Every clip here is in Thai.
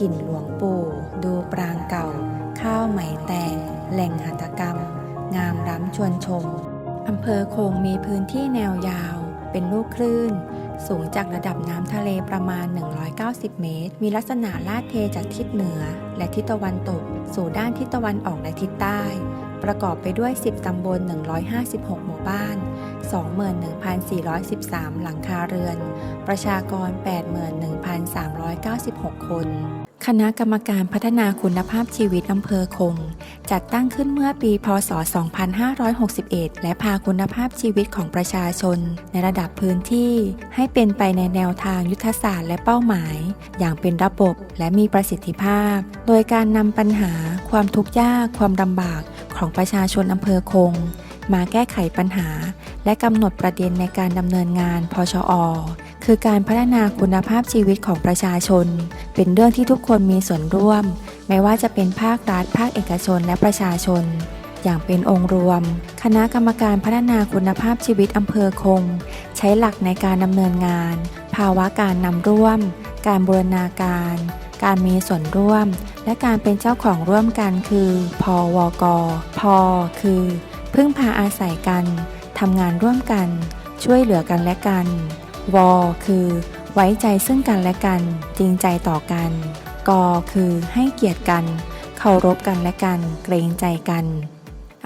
ถิ่นหลวงปู่ดูปรางเก่า ข้าวไหมแตงแหล่งหัตถกรรม งามล้ำชวนชมอำเภอคงมีพื้นที่แนวยาว เป็นลูกคลื่น สูงจากระดับน้ำทะเลประมาณ 190 เมตร มีลักษณะลาดเทจากทิศเหนือ และทิศตะวันตก สู่ด้านทิศตะวันออกและทิศใต้ ประกอบไปด้วย 10 ตำบล 156 หมู่บ้าน 21,413 หลังคาเรือน ประชากร 81,396 คน คณะกรรมการพัฒนาคุณภาพชีวิตอำเภอคง จัดตั้งขึ้นเมื่อปี พศ 2561 และพาคุณภาพชีวิตของประชาชน ในระดับพื้นที่ ให้เป็นไปในแนวทางยุทธศาสตร์และเป้าหมาย อย่างเป็นระบบและมีประสิทธิภาพ โดยการนำปัญหา ความทุกข์ยาก ความลำบากของประชาชนอำเภอคง มาแก้ไขปัญหา และกำหนดประเด็นในการดำเนินงานพชอ คือการพัฒนาคุณภาพชีวิตของประชาชน เป็นเรื่องที่ทุกคนมีส่วนร่วม ไม่ว่าจะเป็นภาครัฐ ภาคเอกชนและประชาชน อย่างเป็นองค์รวม คณะกรรมการพัฒนาคุณภาพชีวิตอำเภอคง ใช้หลักในการดำเนินงาน ภาวะการนำร่วม การบูรณาการ การมีส่วนร่วม และการเป็นเจ้าของร่วมกันคือ พวก พ คือ พึ่งพาอาศัยกันทำงานร่วมกัน ช่วยเหลือกันและกัน วคือ ไว้ใจซึ่งกันและกัน จริงใจต่อกัน กคือให้เกียรติกัน เคารพกันและกัน เกรงใจกัน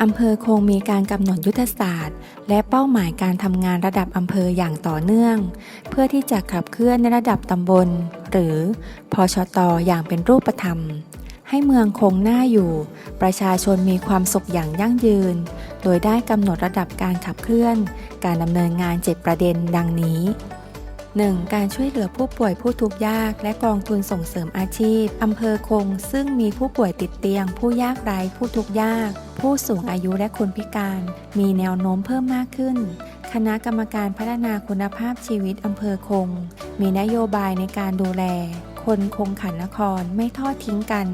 อำเภอคงมีการกำหนดยุทธศาสตร์ และเป้าหมายการทำงานระดับอำเภออย่างต่อเนื่อง เพื่อที่จะขับเคลื่อนในระดับตำบล หรือพชตอย่างเป็นรูปธรรม ให้เมืองคงหน่าอยู่ ประชาชนมีความสุขอย่างยั่งยืน โดยได้กำหนดระดับการขับเคลื่อน การดำเนินงาน7ประเด็นดังนี้ 1. การช่วยเหลือผู้ป่วยผู้ทุกข์ยาก และกองทุนส่งเสริมอาชีพ อำเภอคง ซึ่งมีผู้ป่วยติดเตียง ผู้ยากไร้ ผู้ทุกข์ยาก ผู้สูงอายุและคนพิการ มีแนวโน้มเพิ่มมากขึ้น คณะกรรมการพัฒนาคุณภาพชีวิตอำเภอคง มีนโยบายในการดูแล คนคงขันนครไม่ทอดทิ้งกัน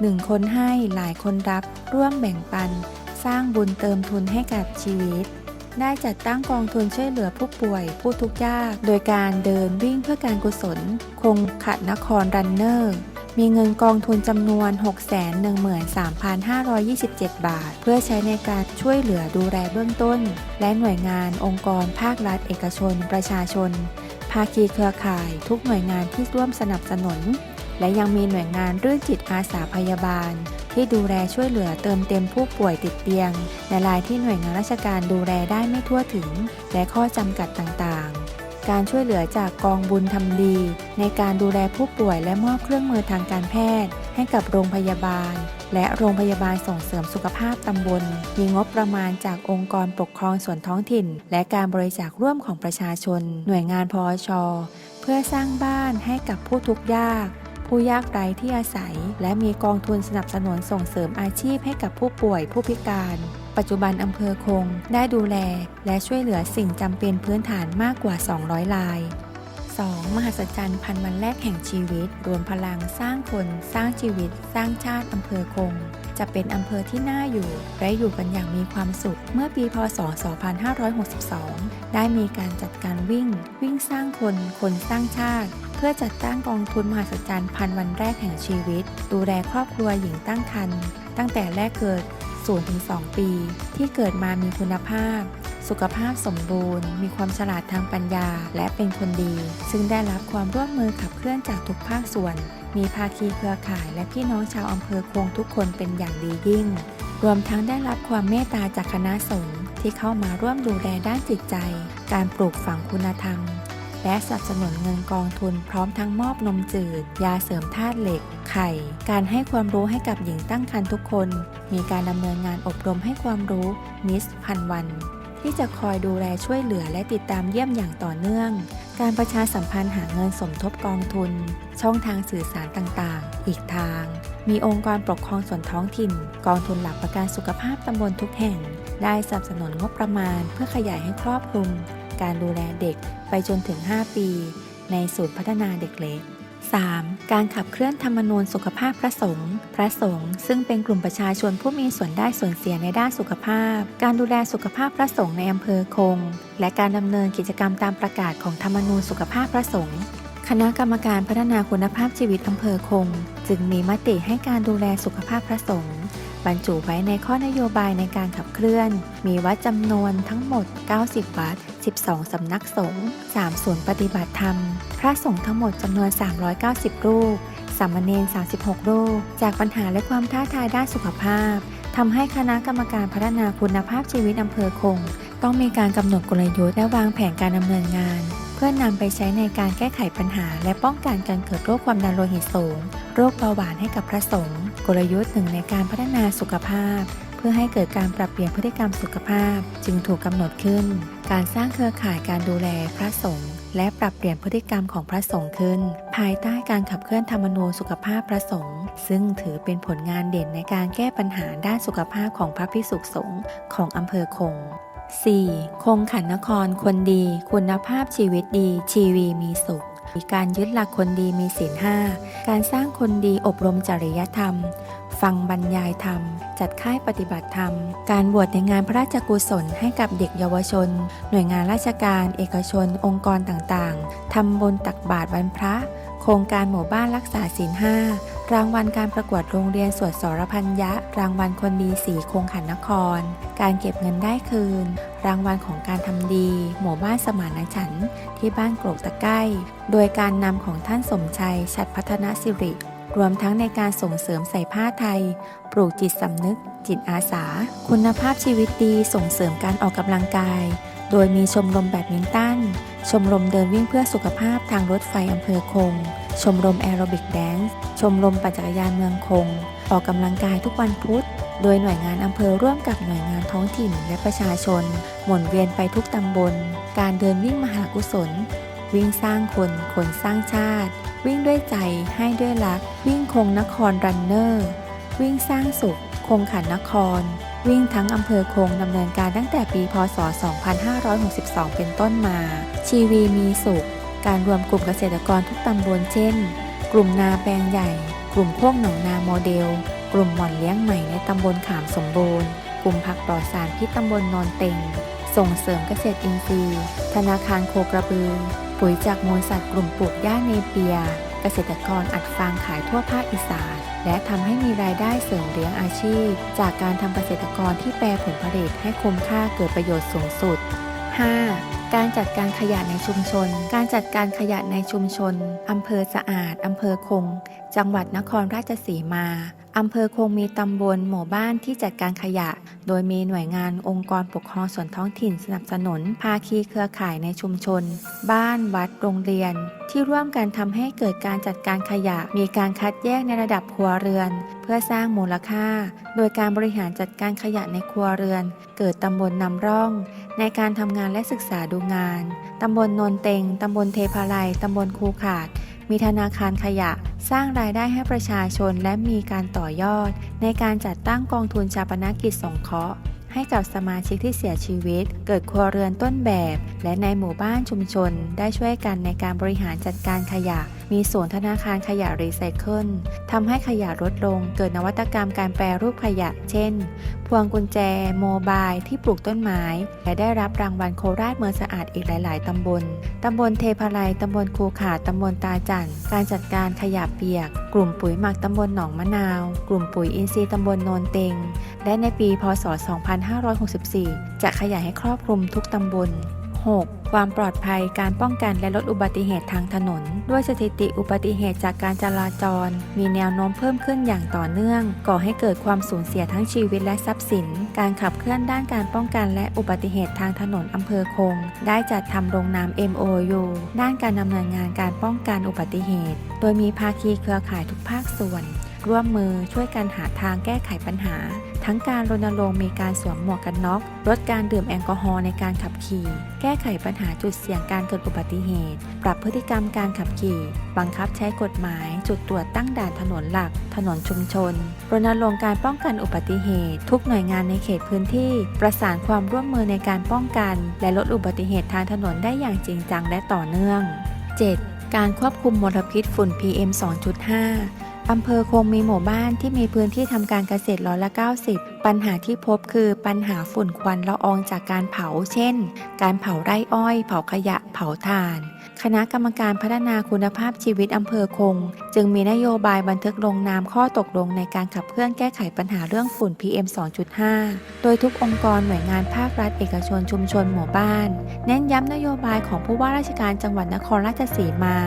หนึ่งคนให้หลายคนรับ ร่วมแบ่งปัน สร้างบุญเติมทุนให้กับชีวิต ได้จัดตั้งกองทุนช่วยเหลือผู้ป่วย ผู้ทุกข์ยาก โดยการเดินวิ่งเพื่อการกุศล คงขัดนครรันเนอร์ มีเงินกองทุนจำนวน 613,527 บาท เพื่อใช้ในการช่วยเหลือดูแลเบื้องต้น และหน่วยงานองค์กรภาครัฐเอกชน ประชาชน ภาคีเครือข่าย ทุกหน่วยงานที่ร่วมสนับสนุน และยังมีหน่วยงานเรื่นจิตอาสาพยาบาล ที่ดูแลช่วยเหลือเติมเต็มผู้ป่วยติดเตียง ในรายที่หน่วยงานราชการดูแลได้ไม่ทั่วถึง และข้อจำกัดต่างๆ การช่วยเหลือจากกองบุญทำดี ในการดูแลผู้ป่วยและมอบเครื่องมือทางการแพทย์ ให้กับโรงพยาบาล และโรงพยาบาลส่งเสริมสุขภาพตำบล มีงบประมาณจากองค์กรปกครองส่วนท้องถิ่น และการบริจาคร่วมของประชาชน หน่วยงานพอช เพื่อสร้างบ้านให้กับผู้ทุกข์ยาก ผู้ยากไร้ที่อาศัย และมีกองทุนสนับสนุนส่งเสริมอาชีพให้กับผู้ป่วยผู้พิการ ปัจจุบันอำเภอคง ได้ดูแล และช่วยเหลือสิ่งจำเป็นพื้นฐานมากกว่า 200ราย 2. มหัศจรรย์พันวันแรกแห่งชีวิต รวมพลังสร้างคน สร้างชีวิต สร้างชาติอำเภอคง จะเป็นอำเภอที่น่าอยู่ และอยู่กันอย่างมีความสุข เมื่อปีพศ 2562 ได้มีการจัดการวิ่ง วิ่งสร้างคน คนสร้างชาติ พื่อจัดตั้งกองทุนมหัศจรรย์พันวันแรกแห่งชีวิต ดูแลครอบครัวหญิงตั้งครรภ์ตั้งแต่แรกเกิด0-2ปี ที่เกิดมามีคุณภาพ สุขภาพสมบูรณ์ มีความฉลาดทางปัญญา และเป็นคนดี ซึ่งได้รับความร่วมมือขับเคลื่อนจากทุกภาคส่วน มีภาคีเครือข่าย และพี่น้องชาวอำเภอคงทุกคนเป็นอย่างดียิ่ง รวมทั้งได้รับความเมตตาจากคณะสงฆ์ที่เข้ามาร่วมดูแลด้านจิตใจ การปลูกฝังคุณธรรม และสนับสนุนเงินกองทุนพร้อมทั้งมอบนมจืด ยาเสริมธาตุเหล็ก ไข่ การให้ความรู้ให้กับหญิงตั้งครรภ์ทุกคน มีการดำเนินงานอบรมให้ความรู้มิสพันวัน ที่จะคอยดูแลช่วยเหลือและติดตามเยี่ยมอย่างต่อเนื่อง การประชาสัมพันธ์หาเงินสมทบกองทุน ช่องทางสื่อสารต่างๆ อีกทาง มีองค์กรปกครองส่วนท้องถิ่น กองทุนหลักประกันสุขภาพตำบลทุกแห่ง ได้สนับสนุนงบประมาณเพื่อขยายให้ครอบคลุม การดูแลเด็กไปจนถึง 5 ปี ในศูนย์พัฒนาเด็กเล็ก 3. การขับเคลื่อนธรรมนูญสุขภาพพระสงฆ์ พระสงฆ์ซึ่งเป็นกลุ่มประชาชนผู้มีส่วนได้ส่วนเสียในด้านสุขภาพ การดูแลสุขภาพพระสงฆ์ในอำเภอคง และการดำเนินกิจกรรมตามประกาศของธรรมนูญสุขภาพพระสงฆ์ คณะกรรมการพัฒนาคุณภาพชีวิตอำเภอคง จึงมีมติให้การดูแลสุขภาพพระสงฆ์บรรจุไว้ในข้อนโยบายในการขับเคลื่อน มีวัดจำนวนทั้งหมด 90 วัด 12 สำนักสงฆ์3ศูนย์ปฏิบัติธรรม พระสงฆ์ทั้งหมดจำนวน 390 รูป สามเณร 36 รูป จากปัญหาและความท้าทายด้านสุขภาพทำให้คณะกรรมการพัฒนาคุณภาพชีวิตอำเภอคง ต้องมีการกำหนดกลยุทธ์และวางแผนการดำเนินงาน เพื่อนำไปใช้ในการแก้ไขปัญหา และป้องกันการเกิดโรคความดันโลหิตสูง โรคเบาหวานให้กับพระสงฆ์กลยุทธ์หนึ่งในการพัฒนาสุขภาพ พื่อให้เกิดการปรับเปลี่ยนพฤติกรรมสุขภาพ จึงถูกกำหนดขึ้น การสร้างเครือข่ายการดูแลพระสงฆ์และปรับเปลี่ยนพฤติกรรมของพระสงฆ์ขึ้น ภายใต้การขับเคลื่อนธรรมนูญสุขภาพพระสงฆ์ซึ่งถือเป็นผลงานเด่นในการแก้ปัญหาด้านสุขภาพของพระภิกษุสงฆ์ของอำเภอคง 4. คงขันนครคนดี คุณภาพชีวิตดีชีวีมีสุข มีการยึดหลักคนดีมีศีลห้า การสร้างคนดีอบรมจริยธรรม ฟังบรรยายธรรม จัดค่ายปฏิบัติธรรม การบวชในงานพระราชกุศลให้กับเด็กเยาวชน หน่วยงานราชการ เอกชน องค์กรต่างๆ ทำบุญตักบาตรวันพระ โครงการหมู่บ้านรักษาศีลห้า รางวัลการประกวดโรงเรียนสวดสรพันยะรางวัลคนดีสีคงขันนคร การเก็บเงินได้คืน รางวัลของการทำดี หมู่บ้านสมานฉันท์ที่บ้านโกรกตะไก้โดยการนำของท่านสมชัย ชัดพัฒนสิริ รวมทั้งในการส่งเสริมใส่ผ้าไทย ปลูกจิตสำนึก จิตอาสา คุณภาพชีวิตดีส่งเสริมการออกกำลังกาย โดยมีชมรมแบดมินตัน ชมรมเดินวิ่งเพื่อสุขภาพทางรถไฟอำเภอคง ชมรมแอโรบิกแดนซ์ชมรมปั่นจักรยานเมืองคง ออกกำลังกายทุกวันพุธ โดยหน่วยงานอำเภอร่วมกับหน่วยงานท้องถิ่นและประชาชน หมุนเวียนไปทุกตำบล การเดินวิ่งมหากุศล วิ่งสร้างคนคนสร้างชาติ วิ่งด้วยใจให้ด้วยรัก วิ่งคงนครรันเนอร์ วิ่งสร้างสุข คงขันนคร วิ่งทั้งอำเภอคงดำเนินการตั้งแต่ปี พศ 2562 เป็นต้นมา ชีวีมีสุข การรวมกลุ่มเกษตรกรทุกตำบลเช่น กลุ่มนาแปลงใหญ่ กลุ่มโคกหนองนาโมเดล กลุ่มหม่อนเลี้ยงใหม่ในตำบลขามสมบูรณ์ กลุ่มผักปลอดสารพิษตำบลนอนเต็ง ส่งเสริมเกษตรอินทรีย์ ธนาคารโคกระบือ ปุ๋ยจากมูลสัตว์กลุ่มปลูกหญ้าเนเปีย เกษตรกรอัดฟางขายทั่วภาคอีสานและทำให้มีรายได้เสริมเลี้ยงอาชีพ จากการทำเกษตรกรที่แปรผลผลิตให้คุ้มค่าเกิดประโยชน์สูงสุด 5. การจัดการขยะในชุมชน การจัดการขยะในชุมชน อำเภอสะอาด อำเภอคง จังหวัดนครราชสีมา อำเภอคงมีตำบลหมู่บ้านที่จัดการขยะ โดยมีหน่วยงานองค์กรปกครองส่วนท้องถิ่นสนับสนุน ภาคีเครือข่ายในชุมชน บ้านวัดโรงเรียน ที่ร่วมกันทำให้เกิดการจัดการขยะ มีการคัดแยกในระดับครัวเรือน เพื่อสร้างมูลค่า โดยการบริหารจัดการขยะในครัวเรือน เกิดตำบลนำร่อง ในการทำงานและศึกษาดูงาน ตำบลนนเต็ง ตำบลเทพาลัย ตำบลคูขาด มีธนาคารขยะ สร้างรายได้ให้ประชาชนและมีการต่อยอด ในการจัดตั้งกองทุนชาปนกิจสงเคราะห์ให้กับสมาชิกที่เสียชีวิต เกิดครัวเรือนต้นแบบ และในหมู่บ้านชุมชน ได้ช่วยกันในการบริหารจัดการขยะ มีศูนย์ธนาคารขยะรีไซเคิลทำให้ขยะลดลง เกิดนวัตกรรมการแปรรูปขยะ เช่น พวงกุญแจ โมบายที่ปลูกต้นไม้ และได้รับรางวัลโคราชเมืองสะอาดอีกหลาย ๆ ตำบล ตำบลเทพาลัยตำบลคูขาดตำบลตาจันการจัดการขยะเปียก กลุ่มปุ๋ยหมักตำบลหนองมะนาว กลุ่มปุ๋ยอินทรีย์ตำบลโนนเต็ง และในปี พศ 2564 จะขยายให้ครอบคลุมทุกตำบล 6. ความปลอดภัยการป้องกันและลดอุบัติเหตุทางถนน ด้วยสถิติอุบัติเหตุจากการจราจร มีแนวโน้มเพิ่มขึ้นอย่างต่อเนื่อง ก่อให้เกิดความสูญเสียทั้งชีวิตและทรัพย์สิน การขับเคลื่อนด้านการป้องกันและอุบัติเหตุทางถนนอำเภอคง ได้จัดทำโรงนาม MOU ด้านการดำเนินงานการป้องกันอุบัติเหตุ โดยมีภาคีเครือข่ายทุกภาคส่วน ร่วมมือช่วยกันหาทางแก้ไขปัญหา ทั้งการรณรงค์มีการสวมหมวกกันน็อกลดการดื่มแอลกอฮอล์ในการขับขี่ แก้ไขปัญหาจุดเสี่ยงการเกิดอุบัติเหตุ ปรับพฤติกรรมการขับขี่ บังคับใช้กฎหมาย จุดตรวจตั้งด่านถนนหลัก ถนนชุมชน รณรงค์การป้องกันอุบัติเหตุ ทุกหน่วยงานในเขตพื้นที่ ประสานความร่วมมือในการป้องกัน และลดอุบัติเหตุทางถนนได้อย่างจริงจังและต่อเนื่อง 7. การควบคุมมลพิษฝุ่น PM 2.5 อำเภอคงมีหมู่บ้านที่มีพื้นที่ทำการเกษตรร้อยละ 90 ปัญหาที่พบคือปัญหาฝุ่นควันละอองจากการเผา เช่น การเผาไร่อ้อย เผาขยะ เผาถ่าน คณะกรรมการพัฒนาคุณภาพชีวิตอำเภอคง จึงมีนโยบายบันทึกลงนามข้อตกลงในการขับเคลื่อนแก้ไขปัญหาเรื่องฝุ่น PM 2.5 โดยทุกองค์กรหน่วยงานภาครัฐเอกชนชุมชนหมู่บ้าน เน้นย้ำนโยบายของผู้ว่าราชการจังหวัดนครราชสีมา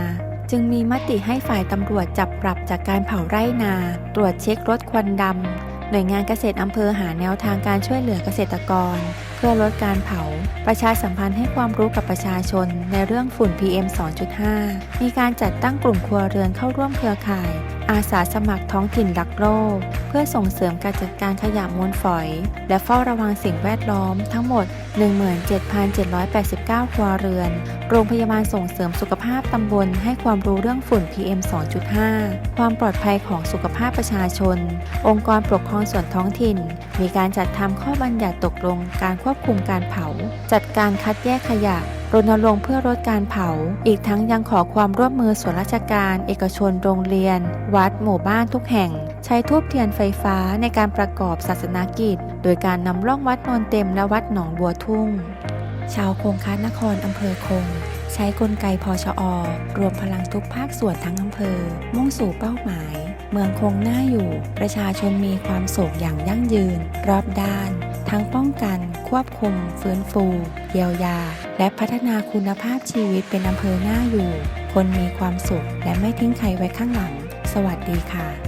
จึงมีมติให้ฝ่ายตำรวจจับปรับจากการเผาไร่นา ตรวจเช็ครถควันดำหน่วยงานเกษตรอำเภอหาแนวทางการช่วยเหลือเกษตรกรเพื่อลดการเผา ประชาสัมพันธ์ให้ความรู้กับประชาชนในเรื่องฝุ่น PM 2.5 มีการจัดตั้งกลุ่มครัวเรือนเข้าร่วมเครือข่าย อาสาสมัครท้องถิ่นรักโลก เพื่อส่งเสริมการจัดการขยะมูลฝอย และเฝ้าระวังสิ่งแวดล้อมทั้งหมด 17,789 ครัวเรือน โรงพยาบาลส่งเสริมสุขภาพตำบลให้ความรู้เรื่องฝุ่น PM 2.5 ความปลอดภัยของสุขภาพประชาชน องค์กรปกครองส่วนท้องถิ่น มีการจัดทำข้อบัญญัติตกลงการควควบคุมการเผา จัดการคัดแยกขยะรณรงค์เพื่อลดการเผา อีกทั้งยังขอความร่วมมือส่วนราชการ เอกชนโรงเรียน วัดหมู่บ้านทุกแห่ง ใช้ทูบเทียนไฟฟ้าในการประกอบศาสนากิจ โดยการนำร่องวัดโนนเต็มและวัดหนองบัวทุ่ง ชาวคงคานครอำเภอคง ใช้กลไกพชอ รวมพลังทุกภาคส่วนทั้งอำเภอ มุ่งสู่เป้าหมาย เมืองคงน่าอยู่ ประชาชนมีความสุขอย่างยั่งยืน รอบด้าน ทั้งป้องกัน ควบคุม ฟื้นฟู เยียวยา และพัฒนาคุณภาพชีวิตเป็นอำเภอหน้าอยู่ คนมีความสุขและไม่ทิ้งใครไว้ข้างหลัง สวัสดีค่ะ